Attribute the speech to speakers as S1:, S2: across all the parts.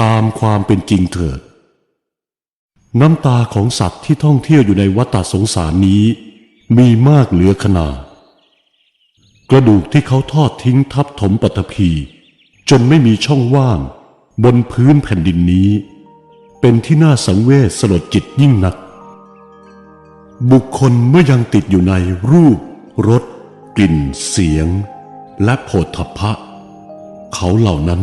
S1: ตามความเป็นจริงเถิด น้ำตาของสัตว์ที่ท่องเที่ยวอยู่ในวัฏสงสารนี้ มีมากเหลือขนาดกระดูกที่เขาทอดทิ้งทับถมปฐพี จนไม่มีช่องว่าง บนพื้นแผ่นดินนี้ เป็นที่น่าสังเวชสลดจิตยิ่งนัก บุคคลเมื่อยังติดอยู่ในรูปรสกลิ่น เสียง และโผฏฐัพพะ เขาเหล่านั้น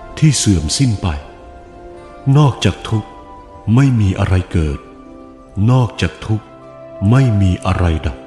S1: ที่เสื่อมสิ้นไป นอกจากทุกข์ไม่มีอะไรเกิด นอกจากทุกข์ไม่มีอะไรดับ